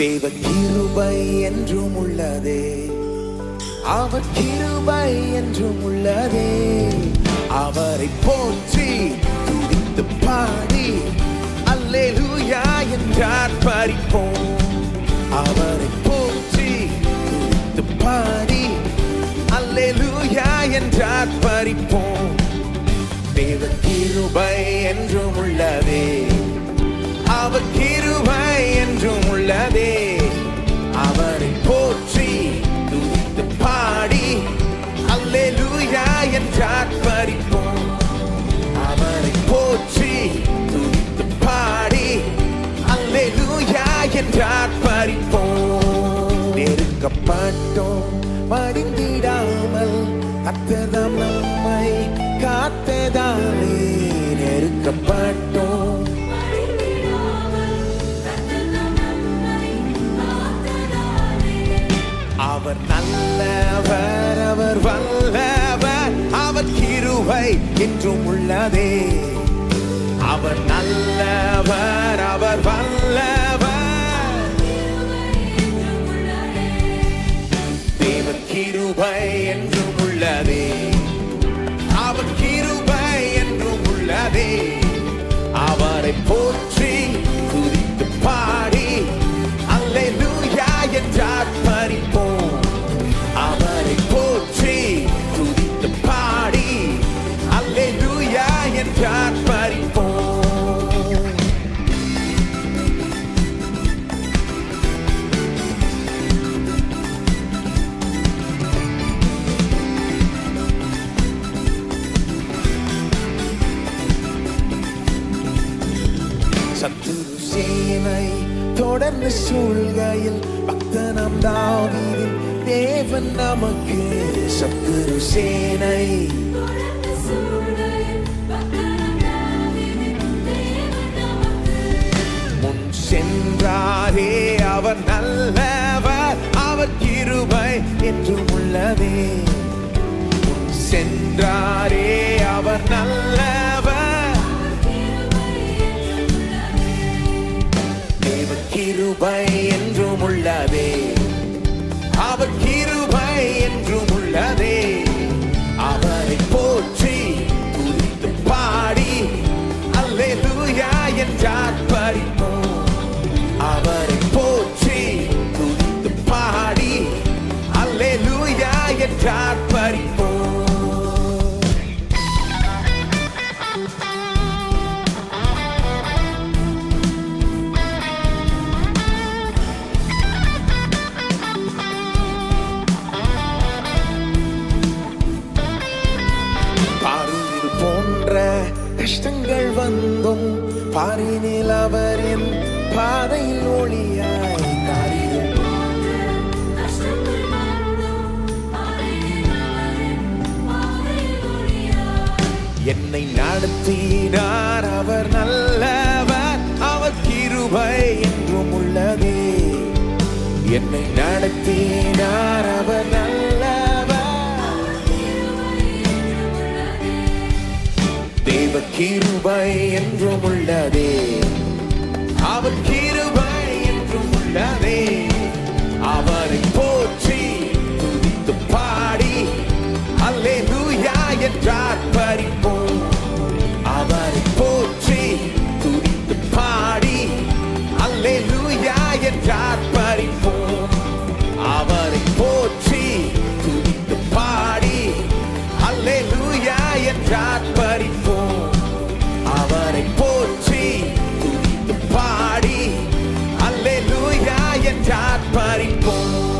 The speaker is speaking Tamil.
தேவ கிருபை என்றும் உள்ளதே. அவர் கிருபை என்றும் உள்ளதே. அவரை போற்றி துடித்து பாடி அல்லேலூயா என்றார் பறிப்போம். அவரை போற்றி துடித்து பாடி அல்லேலூயா என்றார் பறிப்போம். தேவ கிருபை என்றும் உள்ளதே. மட்டும் மடிந்திடாமல் அத்ததம் நம்மை காத்ததாலே நெருக்கப்பட்டோம். அவர் நல்லவர் அவர் வல்லவர் அவர் கிருவை என்றும் உள்ளதே. அவர் நல்லவர் அவர் வல்ல கிருபை என்றும் உள்ளதே. அவர் கிருபை என்றும் உள்ளதே. அவரை போற்று சத்துரு சேனை தொடர்ந்து சூழ்கையில் பக்தனம் தாவீதின் தேவன் நமக்கு சத்துரு சேனை. முன் சென்றாரே அவர் நல்லவர் அவர் கிருபை என்றும் உள்ளதே. முன் சென்றாரே அவர் நல்ல கிருபை கஷ்டங்கள் வந்தும். பாரினில் அவரின் பாதையில் ஒளியாய் என்னை நடத்தினார் அவர் நல்லவர். அவர் கிருபை என்றும் உள்ளதே. என்னை நடத்தினார் அவர் தேவ கிருபை என்றும் உள்ளதே. அவர் கிருபை என்றும் உள்ளதே. அவரை போற்றி துதித்து பாடி அல்லே லூயா என்றார் பறிப்போம் அவரை போற்றி துதித்து பாடி அல்லே லூயா என்றார் பறிப்போம் அவரை போற்றி துதித்து பாடி அல்லே லூயா என்றார் துதித்து பாடி அல்லேலூயா என்றார் பறிப்போம்